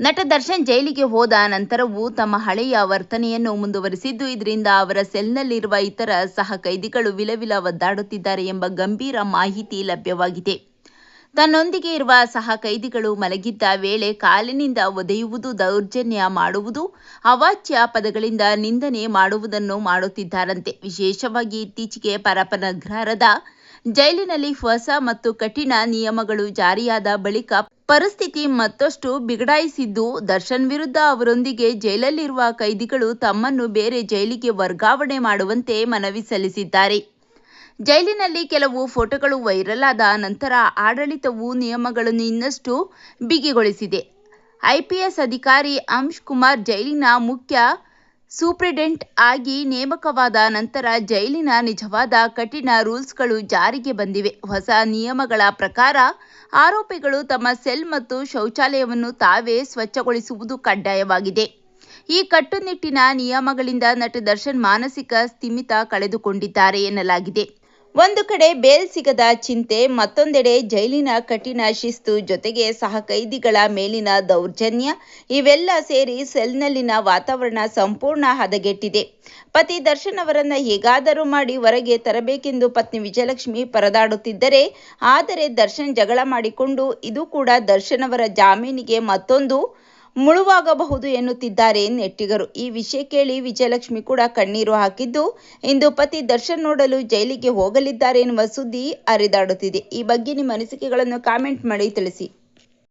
ನಟ ದರ್ಶನ್ ಜೈಲಿಗೆ ಹೋದ ನಂತರವೂ ತಮ್ಮ ಹಳೆಯ ವರ್ತನೆಯನ್ನು ಮುಂದುವರಿಸಿದ್ದು, ಇದರಿಂದ ಅವರ ಸೆಲ್ನಲ್ಲಿರುವ ಇತರ ಸಹ ಕೈದಿಗಳು ವಿಲವಿಲ ಒದ್ದಾಡುತ್ತಿದ್ದಾರೆ ಎಂಬ ಗಂಭೀರ ಮಾಹಿತಿ ಲಭ್ಯವಾಗಿದೆ. ತನ್ನೊಂದಿಗೆ ಇರುವ ಸಹ ಕೈದಿಗಳು ಮಲಗಿದ್ದ ವೇಳೆ ಕಾಲಿನಿಂದ ಒದೆಯುವುದು ದೌರ್ಜನ್ಯ ಮಾಡುವುದು, ಅವಾಚ್ಯ ಪದಗಳಿಂದ ನಿಂದನೆ ಮಾಡುವುದನ್ನು ಮಾಡುತ್ತಿದ್ದಾರಂತೆ. ವಿಶೇಷವಾಗಿ ಇತ್ತೀಚೆಗೆ ಪರಪನಗರದ ಜೈಲಿನಲ್ಲಿ ಹೊಸ ಮತ್ತು ಕಠಿಣ ನಿಯಮಗಳು ಜಾರಿಯಾದ ಬಳಿಕ ಪರಿಸ್ಥಿತಿ ಮತ್ತಷ್ಟು ಬಿಗಡಾಯಿಸಿದ್ದು, ದರ್ಶನ್ ವಿರುದ್ಧ ಅವರೊಂದಿಗೆ ಜೈಲಲ್ಲಿರುವ ಕೈದಿಗಳು ತಮ್ಮನ್ನು ಬೇರೆ ಜೈಲಿಗೆ ವರ್ಗಾವಣೆ ಮಾಡುವಂತೆ ಮನವಿ ಸಲ್ಲಿಸಿದ್ದಾರೆ. ಜೈಲಿನಲ್ಲಿ ಕೆಲವು ಫೋಟೋಗಳು ವೈರಲ್ ಆದ ನಂತರ ಆಡಳಿತವು ನಿಯಮಗಳನ್ನು ಇನ್ನಷ್ಟು ಬಿಗಿಗೊಳಿಸಿದೆ. ಐಪಿಎಸ್ ಅಧಿಕಾರಿ ಅಂಶ್ ಕುಮಾರ್ ಜೈಲಿನ ಮುಖ್ಯ ಸೂಪ್ರಿಡೆಂಟ್ ಆಗಿ ನೇಮಕವಾದ ನಂತರ ಜೈಲಿನ ನಿಜವಾದ ಕಠಿಣ ರೂಲ್ಸ್ಗಳು ಜಾರಿಗೆ ಬಂದಿವೆ. ಹೊಸ ನಿಯಮಗಳ ಪ್ರಕಾರ ಆರೋಪಿಗಳು ತಮ್ಮ ಸೆಲ್ ಮತ್ತು ಶೌಚಾಲಯವನ್ನು ತಾವೇ ಸ್ವಚ್ಛಗೊಳಿಸುವುದು ಕಡ್ಡಾಯವಾಗಿದೆ. ಈ ಕಟ್ಟುನಿಟ್ಟಿನ ನಿಯಮಗಳಿಂದ ನಟ ದರ್ಶನ್ ಮಾನಸಿಕ ಸ್ಥಿಮಿತ ಕಳೆದುಕೊಂಡಿದ್ದಾರೆ ಎನ್ನಲಾಗಿದೆ. ಒಂದು ಕಡೆ ಬೇಲ್ ಸಿಗದ ಚಿಂತೆ, ಮತ್ತೊಂದೆಡೆ ಜೈಲಿನ ಕಠಿಣ ಶಿಸ್ತು ಜೊತೆಗೆ ಸಹ ಕೈದಿಗಳ ಮೇಲಿನ ದೌರ್ಜನ್ಯ, ಇವೆಲ್ಲ ಸೇರಿ ಸೆಲ್ನಲ್ಲಿನ ವಾತಾವರಣ ಸಂಪೂರ್ಣ ಹದಗೆಟ್ಟಿದೆ. ಪತಿ ದರ್ಶನ್ ಅವರನ್ನ ಹೇಗಾದರೂ ಮಾಡಿ ಹೊರಗೆ ತರಬೇಕೆಂದು ಪತ್ನಿ ವಿಜಯಲಕ್ಷ್ಮಿ ಪರದಾಡುತ್ತಿದ್ದರೆ, ಆದರೆ ದರ್ಶನ್ ಜಗಳ ಮಾಡಿಕೊಂಡು ಇದು ಕೂಡ ದರ್ಶನ್ ಅವರ ಜಾಮೀನಿಗೆ ಮತ್ತೊಂದು ಮುಳುವಾಗಬಹುದು ಎನ್ನುತ್ತಿದ್ದಾರೆ ನೆಟ್ಟಿಗರು. ಈ ವಿಷಯ ಕೇಳಿ ವಿಜಯಲಕ್ಷ್ಮಿ ಕೂಡ ಕಣ್ಣೀರು ಹಾಕಿದ್ದು, ಇಂದು ಪತಿ ದರ್ಶನ್ ನೋಡಲು ಜೈಲಿಗೆ ಹೋಗಲಿದ್ದಾರೆ ಎನ್ನುವ ಸುದ್ದಿ ಹರಿದಾಡುತ್ತಿದೆ ಈ ಬಗ್ಗೆ ನಿಮ್ಮ ಅನಿಸಿಕೆಗಳನ್ನು ಕಾಮೆಂಟ್ ಮಾಡಿ ತಿಳಿಸಿ.